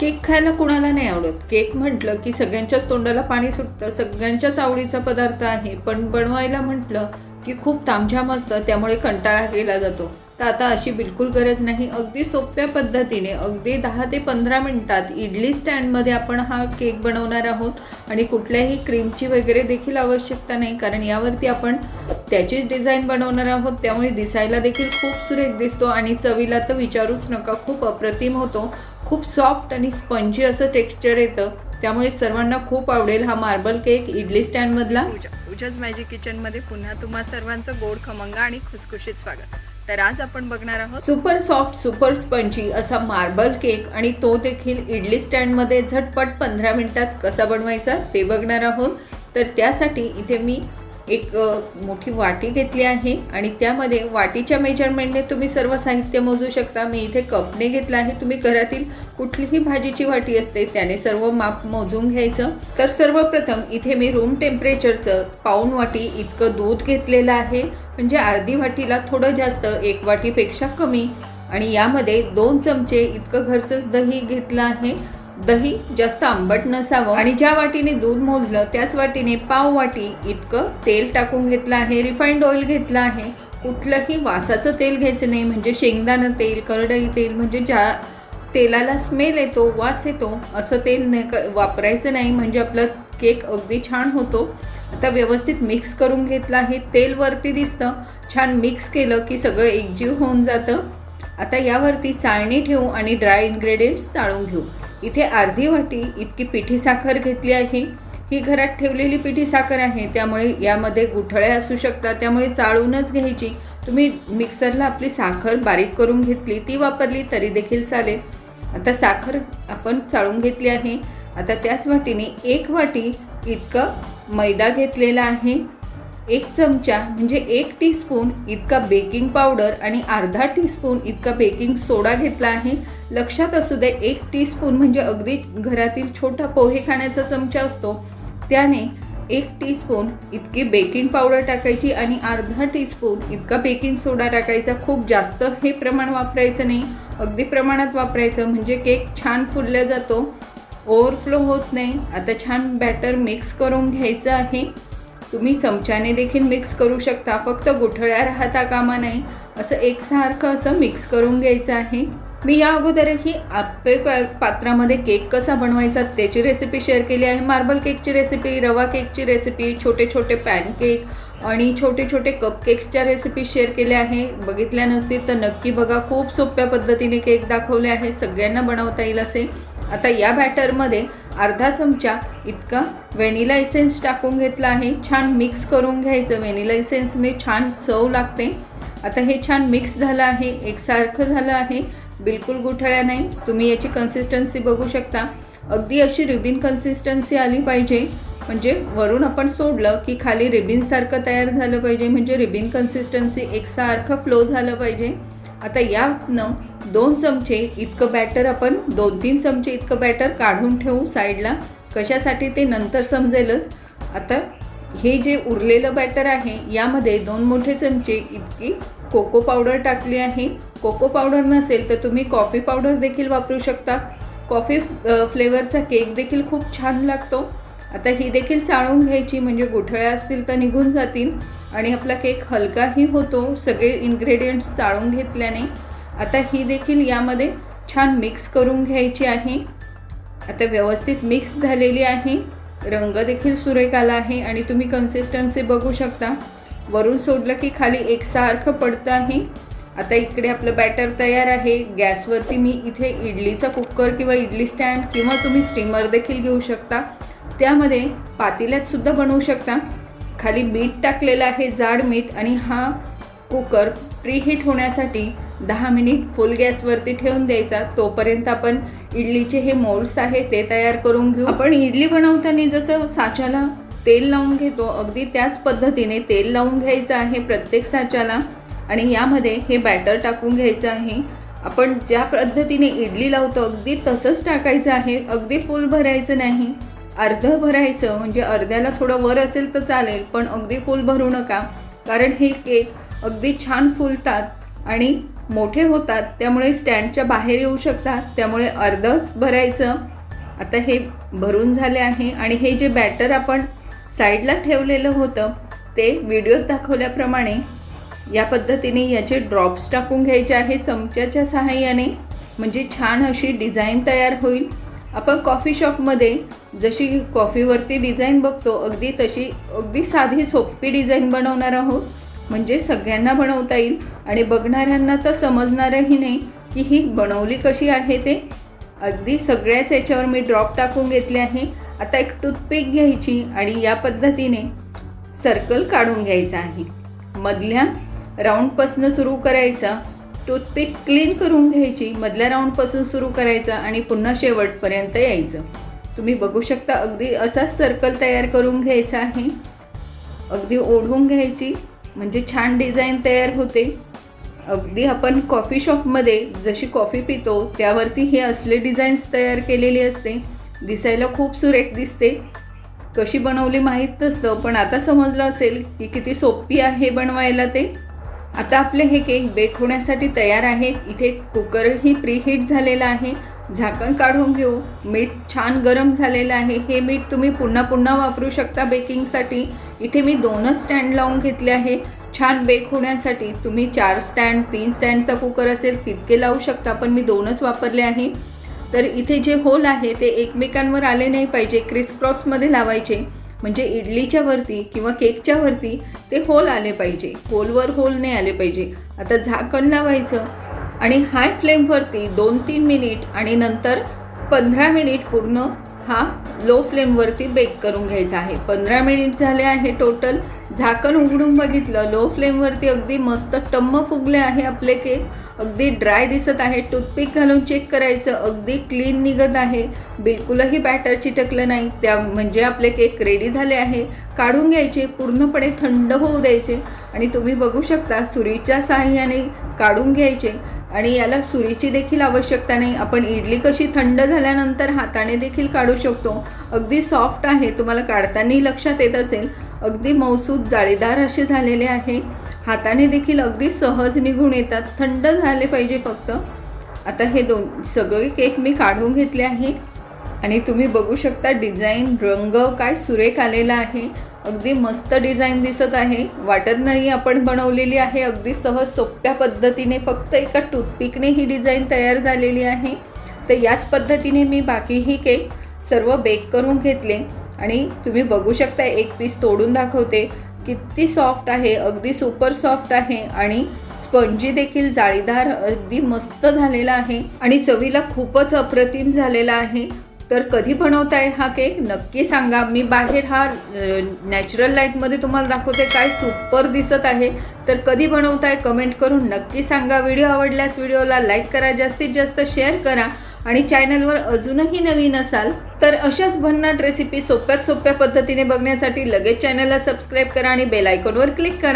Cake खायला कुणाला नाही आवडत. केक म्हटलं की सगळ्यांच्याच तोंडाला पाणी सुटतं सगळ्यांच्याच आवडीचा पदार्थ आहे. पण बनवायला म्हटलं की खूप तामझाम असतं त्यामुळे कंटाळा केला जातो. तर आता अशी बिलकुल गरज नाही. अगदी सोप्या पद्धतीने अगदी दहा ते पंधरा मिनटात इडली स्टँडमध्ये आपण हा केक बनवणार आहोत. आणि कुठल्याही क्रीमची वगैरे देखील आवश्यकता नाही कारण यावरती आपण त्याचीच डिझाईन बनवणार आहोत. त्यामुळे दिसायला देखील खूप सुरेख दिसतो आणि चवीला तर विचारूच नका खूप अप्रतिम होतो. खूप सॉफ्ट आणि स्पंजी असं टेक्स्चर येतं. त्यामुळे सर्वांना खूप आवडेल हा मार्बल केक इडली स्टँडमधला उजाच मॅजिक किचनमध्ये पुन्हा तुम्हा सर्वांचं गोड खमंग आणि खुसखुशीत स्वागत. तर आज आपण बघणार आहोत सुपर सॉफ्ट सुपर स्पंजी असा मार्बल केक आणि तो देखील इडली स्टँडमध्ये झटपट पंधरा मिनिटात कसा बनवायचा ते बघणार आहोत. तर त्यासाठी इथे मी एक मोठी वाटी घेतली आहे आणि त्यामध्ये वाटीच्या मेजरमेंटने तुम्ही सर्व साहित्य मोजू शकता. मी इथे कपने घेतलं आहे. तुम्ही घरातील कुठलीही भाजीची वाटी असते त्याने सर्व माप मोजून घ्यायचं. तर सर्वप्रथम इथे मी रूम टेम्परेचरचं पाऊण वाटी इतकं दूध घेतलेलं आहे. म्हणजे अर्धी वाटीला थोडं जास्त एक वाटीपेक्षा कमी. आणि यामध्ये दोन चमचे इतकं घरचंच दही घेतलं आहे. दही जास्त आंबट नसावं. आणि ज्या वाटीने दूध मोजलं त्याच वाटीने पाव वाटी इतकं तेल टाकून घेतलं आहे रिफाईंड ऑइल घेतलं आहे. कुठलंही वासाचं तेल घ्यायचं नाही म्हणजे शेंगदाणं तेल करडई तेल म्हणजे ज्या तेलाला स्मेल येतो वास येतो असं तेल नाही क- वापरायचं नाही म्हणजे आपला केक अगदी छान होतो. आता व्यवस्थित मिक्स करून घेतलं आहे तेल वरती दिसतं. छान मिक्स केलं की सगळं एकजीव होऊन जातं. आता यावरती चाळणी ठेवू आणि ड्राय इन्ग्रेडियंट्स चाळून घेऊ. इथे अर्धी वाटी इतकी पिठी साखर घेतली आहे. ही घरात ठेवलेली पिठी साखर आहे. त्यामुळे यामध्ये गुठळ्या असू शकतात. त्यामुळे चाळूनच घ्यायची. तुम्ही मिक्सरला आपली साखर बारीक करून घेतली ती वापरली तरी देखील चालेल. आता साखर आपण चाळून घेतली आहे. आता त्याच वाटीने एक वाटी इतकं मैदा घेतलेला आहे. एक चमचा म्हणजे एक टीस्पून इतका बेकिंग पावडर आणि अर्धा टीस्पून इतका बेकिंग सोडा घेतला आहे. लक्षात असू दे एक टीस्पून म्हणजे अगदी घरातील छोटा पोहे खाण्याचा चमचा असतो. त्याने एक टीस्पून इतकी बेकिंग पावडर टाकायची आणि अर्धा टीस्पून इतका बेकिंग सोडा टाकायचा. खूप जास्त हे प्रमाण वापरायचं नाही. अगदी प्रमाणात वापरायचं म्हणजे केक छान फुलला जातो. ओव्हरफ्लो होत नाही. आता छान बॅटर मिक्स करून घ्यायचं आहे. तुम्ही चमच्याने देखील मिक्स करू शकता. फक्त गुठळ्या राहता कामा नाही. असं एकसारखं असं मिक्स करून घ्यायचं आहे. मी या अगोदरही आप्पे पा- पात्रामध्ये केक कसा बनवायचा त्याची रेसिपी शेअर केली आहे. मार्बल केकची रेसिपी रवा केकची रेसिपी छोटे छोटे पॅनकेक आणि छोटे छोटे कपकेक्सच्या रेसिपी शेअर केल्या आहे. बघितल्या नसतील तर नक्की बघा खूप सोप्या पद्धतीने केक दाखवले आहे. सगळ्यांना बनवता येईल असे. आता या बॅटरमध्ये अर्धा चमचा इतका व्हॅनिला इसेन्स टाकून घेतला आहे. छान मिक्स करून घ्यायचं. व्हॅनिला इसेन्सने छान चव लागते. आता हे छान मिक्स झालं आहे. एकसारखं झालं आहे. बिलकुल गुठळ्या नाही. तुम्ही याची कन्सिस्टन्सी बघू शकता. अगदी अशी रिबिन कन्सिस्टन्सी आली पाहिजे. म्हणजे वरून आपण सोडलं की खाली रिबिनसारखं तयार झालं पाहिजे. म्हणजे रिबिन कन्सिस्टन्सी एकसारखं फ्लो झालं पाहिजे. आता यातनं दोन चमचे इतकं बॅटर आपण दोन तीन चमचे इतकं बॅटर काढून ठेवू साईडला कशासाठी ते नंतर समजेलच. आता हे जे उरलेलं बॅटर आहे यामध्ये दोन मोठे चमचे इतकी कोको पावडर टाकली आहे. कोको पावडर नसेल तर तुम्ही कॉफी पावडर देखील वापरू शकता. कॉफी फ्लेवरचा केक देखील खूप छान लागतो. आता ही देखील चाळून घ्यायची म्हणजे गुठळ्या असतील तर निघून जातील. आणि आपला केक हलकाही होतो सगळे इन्ग्रेडियंट्स चाळून घेतल्याने. आता ही देखील यामध्ये छान मिक्स करून घ्यायची आहे. आता व्यवस्थित मिक्स झालेली आहे. रंग देखील सुरेख आला आहे आणि तुम्ही कन्सिस्टन्सी बघू शकता. वरून सोडलं की खाली एकसारखं पडतं आहे. आता इकडे आपलं बॅटर तयार आहे. गॅसवरती मी इथे इडलीचा कुकर किंवा इडली स्टँड किंवा तुम्ही स्टीमर देखील घेऊ शकता. त्यामध्ये पातेल्यात सुद्धा बनवू शकता. खाली मीठ टाकलेलं आहे जाड मीठ आणि हा कुकर प्रीहीट होण्यासाठी दहा मिनिट फुल गॅसवरती ठेवून द्यायचा. तोपर्यंत आपण इडलीचे हे मोल्ड्स आहे ते तयार करून घेऊ. आपण इडली बनवताना जसं साच्याला तेल लावून घेतो. अगदी त्याच पद्धतीने तेल लावून घ्यायचं आहे प्रत्येक साच्याला. आणि यामध्ये हे बॅटर टाकून घ्यायचं आहे. आपण ज्या पद्धतीने इडली लावतो अगदी तसंच टाकायचं आहे. अगदी फुल भरायचं नाही. अर्धं भरायचं म्हणजे अर्ध्याला थोडं वर असेल तर चालेल पण अगदी फुल भरू नका. कारण हे केक अगदी छान फुलतात आणि मोठे होतात त्यामुळे स्टँडच्या बाहेर येऊ शकतात. त्यामुळे अर्धच भरायचं. आता हे भरून झाले आहे. आणि हे जे बॅटर आपण साईडला ठेवलेलं होतं. ते व्हिडिओत दाखवल्याप्रमाणे या पद्धतीने याचे ड्रॉप्स टाकून घ्यायचे आहे चमच्याच्या सहाय्याने. म्हणजे छान अशी डिझाईन तयार होईल. आपण कॉफी शॉपमध्ये जशी कॉफीवरती डिझाईन बघतो अगदी तशी अगदी साधी सोपी डिझाईन बनवणार आहोत. म्हणजे सगळ्यांना बनवता येईल. आणि बघणाऱ्यांना तर समजणारही नाही की ही बनवली कशी आहे ते. अगदी सगळ्याच याच्यावर मी ड्रॉप टाकून घेतले आहे. आता एक टूथपिक घ्यायची आणि या पद्धतीने सर्कल काढून घ्यायचा आहे. मधल्या राऊंडपासून सुरू करायचा. टूथपिक क्लीन करून घ्यायची. मधल्या राऊंडपासून सुरू करायचं आणि पुन्हा शेवटपर्यंत यायचं. तुम्ही बघू शकता अगदी असाच सर्कल तयार करून घ्यायचा आहे. अगदी ओढून घ्यायची. म्हणजे छान डिझाईन तयार होते. अगदी आपण कॉफी शॉपमध्ये जशी कॉफी पितो त्यावरती हे असले डिझाईन्स तयार केलेली असते. दिसायला खूप सुरेख दिसते. कशी बनवली माहीत नसतं पण आता समजलं असेल की किती सोपी आहे बनवायला ते. आता आपले हे केक बेक होण्यासाठी तयार आहे इथे कुकरही प्रीहीट झालेला आहे. झाकण काढून घेऊ. मीठ छान गरम झालेलं आहे. हे मीठ तुम्ही पुन्हा पुन्हा वापरू शकता बेकिंगसाठी. इथे मी दोनच स्टँड लावून घेतले आहे. छान बेक होण्यासाठी तुम्ही चार स्टँड तीन स्टँडचा कुकर असेल तितके लावू शकता पण मी दोनच वापरले आहे. तर इथे जे होल आहे ते एकमेकांवर आले नाही पाहिजे क्रिसक्रॉसमध्ये लावायचे. म्हणजे इडलीच्या वरती किंवा केकच्या वरती ते होल आले पाहिजे. होलवर होल नाही आले पाहिजे. आता झाकण लावायचं आणि हाय फ्लेमवरती दोन तीन मिनिट आणि नंतर पंधरा मिनिट पूर्ण हा लो फ्लेमवरती बेक करून घ्यायचा आहे. पंधरा मिनिट झाले आहे टोटल झाकण उघडून बघितलं लो फ्लेमवरती अगदी मस्त टम्म फुगले आहे आपले केक अगदी ड्राय दिसत आहे. टूथपिक घालून चेक करायचं. अगदी क्लीन निघत आहे. बिलकुलही बॅटर चिटकलं नाही. त्या म्हणजे आपले केक रेडी झाले आहे. काढून घ्यायचे. पूर्णपणे थंड होऊ द्यायचे. आणि तुम्ही बघू शकता सुरीच्या साह्याने काढून घ्यायचे. आणि याला सुरीची देखील आवश्यकता नाही. आपण इडली कशी थंड झाल्यानंतर हाताने देखील काढू शकतो. अगदी सॉफ्ट आहे. तुम्हाला काढतानाही लक्षात येत असेल. अगदी मौसूद जाळीदार असे झालेले आहे. हाताने देखील अगदी सहज निघून येतात. थंड झाले पाहिजे फक्त. आता हे दोन सगळे केक मी काढून घेतले आहे. आणि तुम्ही बघू शकता डिझाईन रंग काय सुरेख आलेला आहे. अगदी मस्त डिझाईन दिसत आहे. वाटत नाही आपण बनवलेली आहे. अगदी सहज सोप्या पद्धतीने फक्त एका टूथपिकने ही डिझाईन तयार झालेली आहे. तर याच पद्धतीने मी बाकीही केक सर्व बेक करून घेतले. आणि तुम्ही बघू शकता एक पीस तोडून दाखवते. किती सॉफ्ट आहे. अगदी सुपर सॉफ्ट आहे. आणि स्पंजी देखील जाळीदार अगदी मस्त झालेला आहे. आणि चवीला खूपच अप्रतिम झालेला आहे. तर कधी बनवताय हा केक? नक्की सांगा. मी बाहेर हा नॅचरल लाईटमध्ये तुम्हाला दाखवते काय सुपर दिसत आहे. तर कधी बनवताय कमेंट करून नक्की सांगा. व्हिडिओ आवडल्यास व्हिडिओला लाईक करा जास्तीत जास्त शेअर करा आणि चॅनलवर अजूनही नवीन असाल तर अशाच भन्नाट रेसिपी सोप्यात सोप्या पद्धतीने बघण्यासाठी लगेच चॅनलला सबस्क्राईब करा आणि बेल आयकॉनवर क्लिक करा.